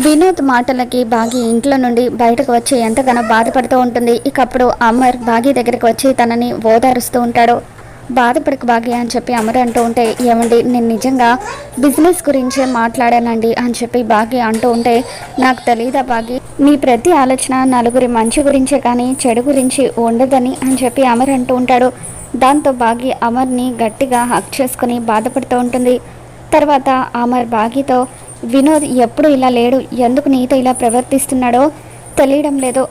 వినోద్ మాటలకి బాగి ఇంట్లో నుండి బయటకు వచ్చి ఎంతగానో బాధపడుతూ ఉంటుంది. ఇక అప్పుడు అమర్ బాగి దగ్గరికి వచ్చి తనని ఓదారుస్తూ ఉంటాడు. బాధపడకు బాగి అని చెప్పి అమర్ అంటూ ఉంటే ఏమండి నేను నిజంగా బిజినెస్ గురించే మాట్లాడానండి అని చెప్పి బాగి అంటూ ఉంటే నాకు తెలియదా బాగి నీ ప్రతి ఆలోచన నలుగురి మంచి గురించే కానీ చెడు గురించి ఉండదని అని చెప్పి అమర్ అంటూ ఉంటాడు. దాంతో బాగి అమర్ని గట్టిగా హక్ చేసుకుని బాధపడుతూ ఉంటుంది. తర్వాత అమర్ బాగితో వినోద్ ఎప్పుడు ఇలా లేడు ఎందుకు నీతో ఇలా ప్రవర్తిస్తున్నాడో తెలియడం లేదు.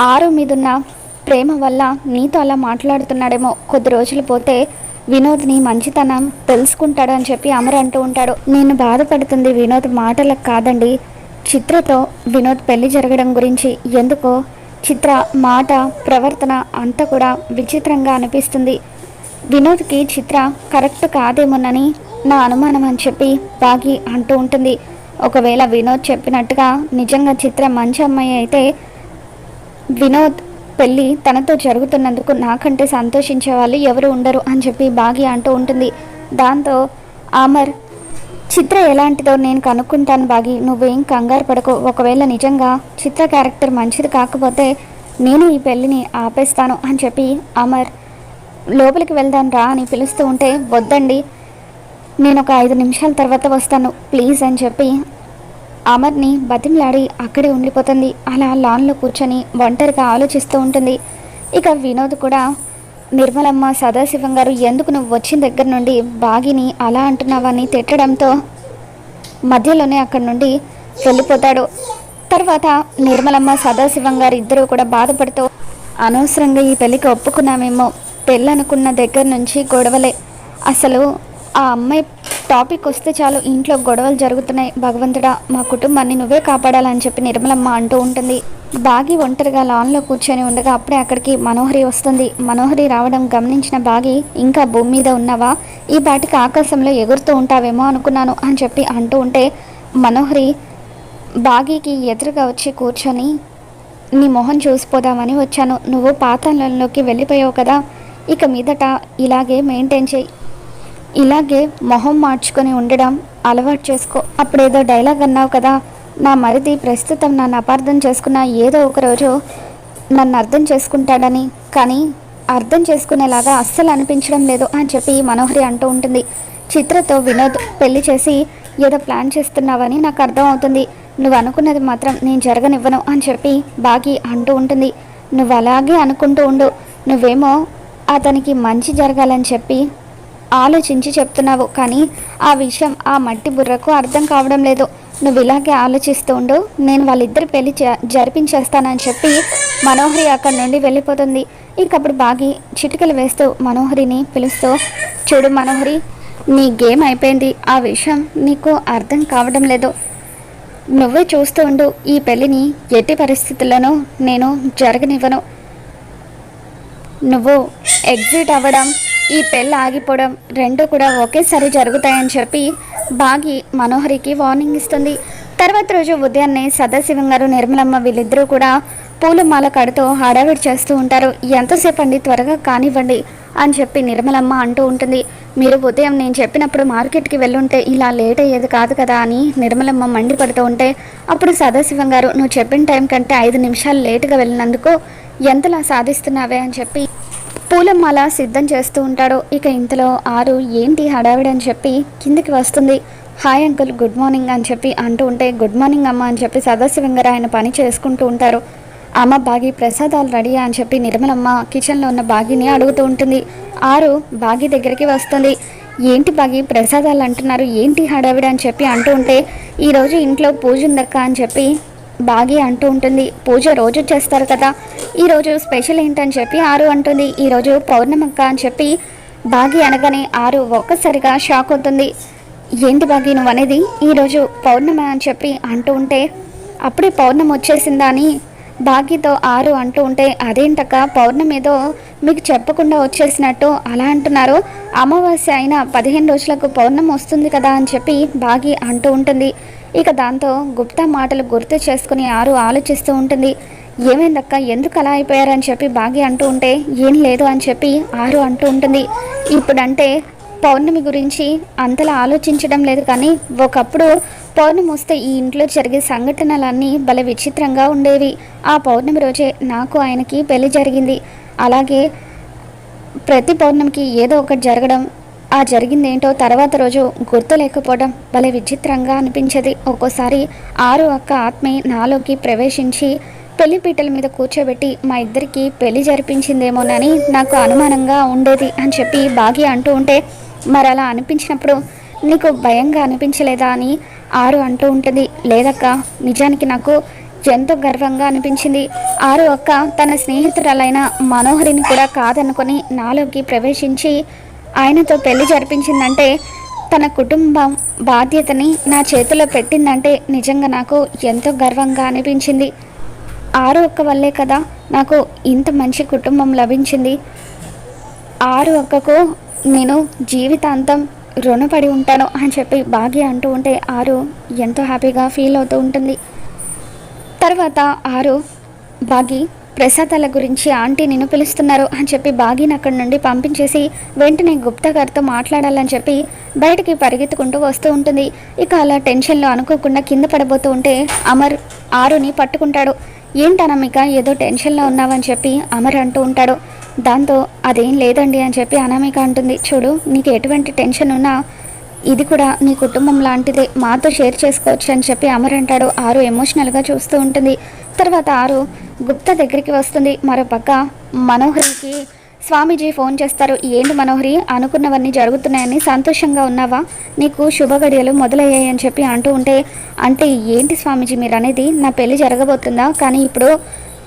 ఆరు మీదున్న ప్రేమ వల్ల నీతో అలా మాట్లాడుతున్నాడేమో కొద్ది రోజులు పోతే వినోద్ని మంచితనం తెలుసుకుంటాడు అని చెప్పి అమర్ అంటూ ఉంటాడు. నేను బాధపడుతుంది వినోద్ మాటలకు కాదండి. చిత్రతో వినోద్ పెళ్ళి జరగడం గురించి ఎందుకో చిత్ర మాట ప్రవర్తన అంతా కూడా విచిత్రంగా అనిపిస్తుంది. వినోద్కి చిత్ర కరెక్ట్ కాదేమోనని నా అనుమానం అని చెప్పి బాగి అంటూ ఉంటుంది. ఒకవేళ వినోద్ చెప్పినట్టుగా నిజంగా చిత్ర మంచి అమ్మాయి అయితే వినోద్ పెళ్ళి తనతో జరుగుతున్నందుకు నాకంటే సంతోషించే వాళ్ళు ఎవరు ఉండరు అని చెప్పి బాగి అంటూ ఉంటుంది. దాంతో అమర్ చిత్ర ఎలాంటిదో నేను కనుక్కుంటాను బాగి నువ్వేం కంగారు పడకు. ఒకవేళ నిజంగా చిత్ర క్యారెక్టర్ మంచిది కాకపోతే నేను ఈ పెళ్ళిని ఆపేస్తాను అని చెప్పి అమర్ లోపలికి వెళ్దాం రా అని పిలుస్తూ ఉంటే వద్దండి. నేను ఒక ఐదు నిమిషాల తర్వాత వస్తాను. ప్లీజ్ అని చెప్పి అమర్ని బతిమలాడి అక్కడే ఉండిపోతుంది. అలా లాన్లో కూర్చొని ఒంటరిగా ఆలోచిస్తూ ఉంటుంది. ఇక వినోద్ కూడా నిర్మలమ్మ సదాశివం గారు ఎందుకు నువ్వు వచ్చిన దగ్గర నుండి బాగిని అలా అంటున్నావని తిట్టడంతో మధ్యలోనే అక్కడి నుండి వెళ్ళిపోతాడు. తర్వాత నిర్మలమ్మ సదాశివం గారు ఇద్దరూ కూడా బాధపడుతూ అనవసరంగా ఈ పెళ్ళికి ఒప్పుకున్నామేమో. పెళ్ళనుకున్న దగ్గర నుంచి గొడవలే. అసలు ఆ అమ్మాయి టాపిక్ వస్తే చాలు ఇంట్లో గొడవలు జరుగుతున్నాయి. భగవంతుడా మా కుటుంబాన్ని నువ్వే కాపాడాలని చెప్పి నిర్మలమ్మ అంటూ ఉంటుంది. బాగి ఒంటరిగా లాన్లో కూర్చొని ఉండగా అప్పుడే అక్కడికి మనోహరి వస్తుంది. మనోహరి రావడం గమనించిన బాగి ఇంకా భూమి మీద ఉన్నావా? ఈ బాటికి ఆకాశంలో ఎగురుతూ ఉంటావేమో అనుకున్నాను అని చెప్పి అంటూ ఉంటే మనోహరి బాగీకి ఎదురుగా వచ్చి కూర్చొని నీ మొహం చూసిపోదామని వచ్చాను. నువ్వు పాతాళంలోకి వెళ్ళిపోయావు కదా. ఇక మీదట ఇలాగే మెయింటైన్ చేయి. ఇలాగే మొహం మార్చుకొని ఉండడం అలవాటు చేసుకో. అప్పుడేదో డైలాగ్ అన్నావు కదా నా మరిది ప్రస్తుతం నన్ను అపార్థం చేసుకున్న ఏదో ఒక రోజు నన్ను అర్థం చేసుకుంటాడని కానీ అర్థం చేసుకునేలాగా అస్సలు అనిపించడం లేదు అని చెప్పి మనోహరి అంటూ ఉంటుంది. చిత్రతో వినోద్ పెళ్ళి చేసి ఏదో ప్లాన్ చేస్తున్నావని నాకు అర్థం అవుతుంది. నువ్వు అనుకున్నది మాత్రం నేను జరగనివ్వను అని చెప్పి బాగి అంటూ ఉంటుంది. నువ్వు అలాగే అనుకుంటూ ఉండు. నువ్వేమో అతనికి మంచి జరగాలని చెప్పి ఆలోచించి చెప్తున్నావు కానీ ఆ విషయం ఆ మట్టి బుర్రకు అర్థం కావడం లేదు. నువ్వు ఇలాగే ఆలోచిస్తూ ఉండు నేను వాళ్ళిద్దరు పెళ్ళి జ- జరిపించేస్తానని చెప్పి మనోహరి అక్కడి నుండి వెళ్ళిపోతుంది. ఇంకప్పుడు బాగి చిటికలు వేస్తూ మనోహరిని పిలుస్తూ చూడు మనోహరి నీ గేమ్ అయిపోయింది. ఆ విషయం నీకు అర్థం కావడం లేదు. నువ్వే చూస్తూ ఉండు ఈ పెళ్ళిని ఎట్టి పరిస్థితుల్లోనూ నేను జరగనివ్వను. నువ్వు ఎగ్జిట్ అవ్వడం ఈ పెళ్ళి ఆగిపోవడం రెండు కూడా ఒకేసారి జరుగుతాయని చెప్పి బాగి మనోహరికి వార్నింగ్ ఇస్తుంది. తర్వాత రోజు ఉదయాన్నే సదాశివం గారు నిర్మలమ్మ వీళ్ళిద్దరూ కూడా పూలమాల కడుతూ హడావిడి చేస్తూ ఉంటారు. ఎంతసేపు అండి త్వరగా కానివ్వండి అని చెప్పి నిర్మలమ్మ అంటూ ఉంటుంది. మీరు ఉదయం నేను చెప్పినప్పుడు మార్కెట్కి వెళ్ళుంటే ఇలా లేట్ అయ్యేది కాదు కదా అని నిర్మలమ్మ మండిపడుతూ ఉంటే అప్పుడు సదాశివం గారు నువ్వు చెప్పిన టైం కంటే ఐదు నిమిషాలు లేటుగా వెళ్ళినందుకు ఎంతలా సాధిస్తున్నావే అని చెప్పి పూలమ్మాల సిద్ధం చేస్తూ ఉంటాడు. ఇక ఇంతలో ఆరు ఏంటి హడావిడి అని చెప్పి కిందికి వస్తుంది. హాయ్ అంకుల్ గుడ్ మార్నింగ్ అని చెప్పి అంటూ ఉంటే గుడ్ మార్నింగ్ అమ్మ అని చెప్పి సదాశివం ఆయన పని చేసుకుంటూ ఉంటారు. అమ్మ బాగి ప్రసాదాలు రెడీ అని చెప్పి నిర్మలమ్మ కిచెన్లో ఉన్న బాగిని అడుగుతూ ఉంటుంది. ఆరు బాగి దగ్గరికి వస్తుంది. ఏంటి బాగి ప్రసాదాలు అంటున్నారు ఏంటి హడావిడి అని చెప్పి అంటూ ఉంటే ఈరోజు ఇంట్లో పూజ ఉందక్క అని చెప్పి బాగి అంటూ ఉంటుంది. పూజ రోజు చేస్తారు కదా. ఈరోజు స్పెషల్ ఏంటని చెప్పి ఆరు అంటుంది. ఈరోజు పౌర్ణమక్క అని చెప్పి బాగి అనగానే ఆరు ఒక్కసారిగా షాక్ అవుతుంది. ఏంటి బాగి నువ్వు అనేది? ఈరోజు పౌర్ణమి అని చెప్పి అంటూ ఉంటే అప్పుడే పౌర్ణమి వచ్చేసిందా అని బాగితో ఆరు అంటూ ఉంటే అదేంటక్క? పౌర్ణమి ఏదో మీకు చెప్పకుండా వచ్చేసినట్టు అలా అంటున్నారు. అమావాస్య అయిన పదిహేను రోజులకు పౌర్ణమి వస్తుంది కదా అని చెప్పి బాగి అంటూ ఉంటుంది. ఇక దాంతో గుప్తా మాటలు గుర్తు చేసుకుని ఆరు ఆలోచిస్తూ ఉంటుంది. ఏమైందక్క? ఎందుకు అలా అయిపోయారని చెప్పి బాగి అంటూ ఉంటే ఏం లేదు అని చెప్పి ఆరు అంటూ ఉంటుంది. ఇప్పుడంటే పౌర్ణమి గురించి అంతలా ఆలోచించడం లేదు కానీ ఒకప్పుడు పౌర్ణమి వస్తే ఈ ఇంట్లో జరిగే సంఘటనలన్నీ భలే విచిత్రంగా ఉండేవి. ఆ పౌర్ణమి రోజే నాకు ఆయనకి పెళ్ళి జరిగింది. అలాగే ప్రతి పౌర్ణమికి ఏదో ఒకటి జరగడం ఆ జరిగింది ఏంటో తర్వాత రోజు గుర్తు లేకపోవడం భలే విచిత్రంగా అనిపించేది. ఒక్కోసారి ఆరు అక్క ఆత్మే నాలోకి ప్రవేశించి పెళ్ళి పీటల మీద కూర్చోబెట్టి మా ఇద్దరికి పెళ్ళి జరిపించిందేమోనని నాకు అనుమానంగా ఉండేది అని చెప్పి బాగి అంటూ ఉంటే మరి అలా అనిపించినప్పుడు నీకు భయంగా అనిపించలేదా అని ఆరు అంటూ ఉంటుంది. లేదక్క నిజానికి నాకు ఎంతో గర్వంగా అనిపించింది. ఆరు అక్క తన స్నేహితురాలైన మనోహరిని కూడా కాదనుకొని నాలోకి ప్రవేశించి ఆయనతో పెళ్ళి జరిపించిందంటే తన కుటుంబం బాధ్యతని నా చేతిలో పెట్టిందంటే నిజంగా నాకు ఎంతో గర్వంగా అనిపించింది. ఆరు ఒక్క వల్లే కదా నాకు ఇంత మంచి కుటుంబం లభించింది. ఆరు ఒక్కకు నేను జీవితాంతం రుణపడి ఉంటాను అని చెప్పి భాగ్య అంటూ ఉంటే ఆరు ఎంతో హ్యాపీగా ఫీల్ అవుతూ ఉంటుంది. తర్వాత ఆరు భాగి ప్రసాదాల గురించి ఆంటీ నిన్ను పిలుస్తున్నారు అని చెప్పి బాగిని అక్కడి నుండి పంపించేసి వెంటనే గుప్తా గారితో మాట్లాడాలని చెప్పి బయటికి పరిగెత్తుకుంటూ వస్తూ ఉంటుంది. ఇక అలా టెన్షన్లో అనుకోకుండా కింద పడబోతూ ఉంటే అమర్ ఆరుని పట్టుకుంటాడు. ఏంటనమిక ఏదో టెన్షన్లో ఉన్నావని చెప్పి అమర్ అంటూ ఉంటాడు. దాంతో అదేం లేదండి అని చెప్పి అనామిక అంటుంది. చూడు నీకు ఎటువంటి టెన్షన్ ఉన్నా ఇది కూడా నీ కుటుంబం లాంటిదే. మాతో షేర్ చేసుకోవచ్చు అని చెప్పి అమర్ అంటాడు. ఆరు ఎమోషనల్గా చూస్తూ ఉంటుంది. తర్వాత ఆరు గుప్తా దగ్గరికి వస్తుంది. మరో పక్క మనోహరికి స్వామీజీ ఫోన్ చేస్తారు. ఏంటి మనోహరి? అనుకున్నవన్నీ జరుగుతున్నాయని సంతోషంగా ఉన్నావా? నీకు శుభగడియలు మొదలయ్యాయని చెప్పి అంటూ ఉంటే అంటే ఏంటి స్వామీజీ మీరు అనేది నా పెళ్ళి జరగబోతుందా? కానీ ఇప్పుడు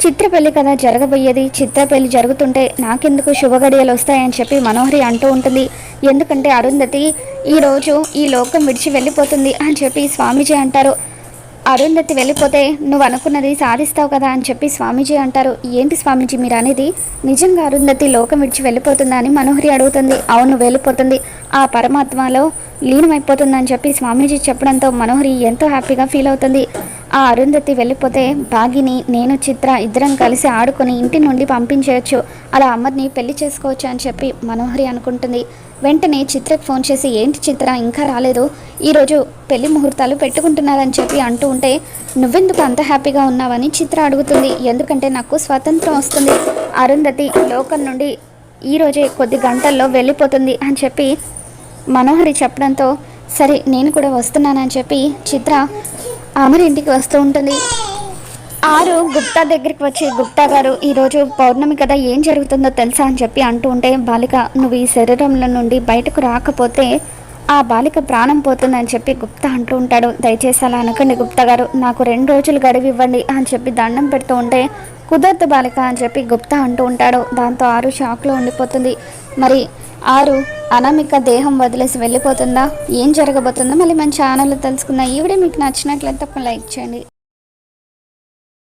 చిత్ర పెళ్ళి కదా జరగబోయేది. చిత్ర పెళ్ళి జరుగుతుంటే నాకెందుకు శుభగడియలు వస్తాయని చెప్పి మనోహరి అంటూ ఉంటుంది. ఎందుకంటే అరుంధతి ఈరోజు ఈ లోకం విడిచి వెళ్ళిపోతుంది అని చెప్పి స్వామీజీ అంటారు. అరుంధతి వెళ్ళిపోతే నువ్వు అనుకున్నది సాధిస్తావు కదా అని చెప్పి స్వామీజీ అంటారు. ఏంటి స్వామీజీ మీరు అనేది? నిజంగా అరుంధతి లోకం విడిచి వెళ్ళిపోతుందా అని మనోహరి అడుగుతుంది. అవును వెళ్ళిపోతుంది. ఆ పరమాత్మలో లీనమైపోతుందని చెప్పి స్వామీజీ చెప్పడంతో మనోహరి ఎంతో హ్యాపీగా ఫీల్ అవుతుంది. ఆ అరుంధతి వెళ్ళిపోతే బాగిని నేను చిత్ర ఇద్దరం కలిసి ఆడుకొని ఇంటి నుండి పంపించేయచ్చు. అలా అమ్మని పెళ్ళి చేసుకోవచ్చు అని చెప్పి మనోహరి అనుకుంటుంది. వెంటనే చిత్రకు ఫోన్ చేసి ఏంటి చిత్ర ఇంకా రాలేదు? ఈరోజు పెళ్ళి ముహూర్తాలు పెట్టుకుంటున్నారని చెప్పి అంటూ ఉంటే నువ్వెందుకు అంత హ్యాపీగా ఉన్నావని చిత్ర అడుగుతుంది. ఎందుకంటే నాకు స్వతంత్రం వస్తుంది. అరుంధతి లోకం నుండి ఈరోజే కొద్ది గంటల్లో వెళ్ళిపోతుంది అని చెప్పి మనోహరి చెప్పడంతో సరే నేను కూడా వస్తున్నానని చెప్పి చిత్ర అమరింటికి వస్తూ ఉంటుంది. ఆరు గుప్తా దగ్గరికి వచ్చి గుప్తా గారు ఈరోజు పౌర్ణమి కదా ఏం జరుగుతుందో తెలుసా అని చెప్పి అంటూ ఉంటే బాలిక నువ్వు ఈ శరీరంలో నుండి బయటకు రాకపోతే ఆ బాలిక ప్రాణం పోతుందని చెప్పి గుప్తా అంటూ ఉంటాడు. దయచేసి అలా అనకండి గుప్తా గారు నాకు రెండు రోజులు గడువు ఇవ్వండి అని చెప్పి దండం పెడుతూ ఉంటే కుదరదు బాలిక అని చెప్పి గుప్తా అంటూ ఉంటాడు. దాంతో ఆరు షాక్లో ఉండిపోతుంది. మరి ఆరు అనామిక దేహం వదిలేసి వెళ్ళిపోతుందా? ఏం జరగబోతుందో మళ్ళీ మన ఛానల్లో తెలుసుకుందాం. ఈ వీడియో మీకు నచ్చినట్లయితే ఒక లైక్ చేయండి.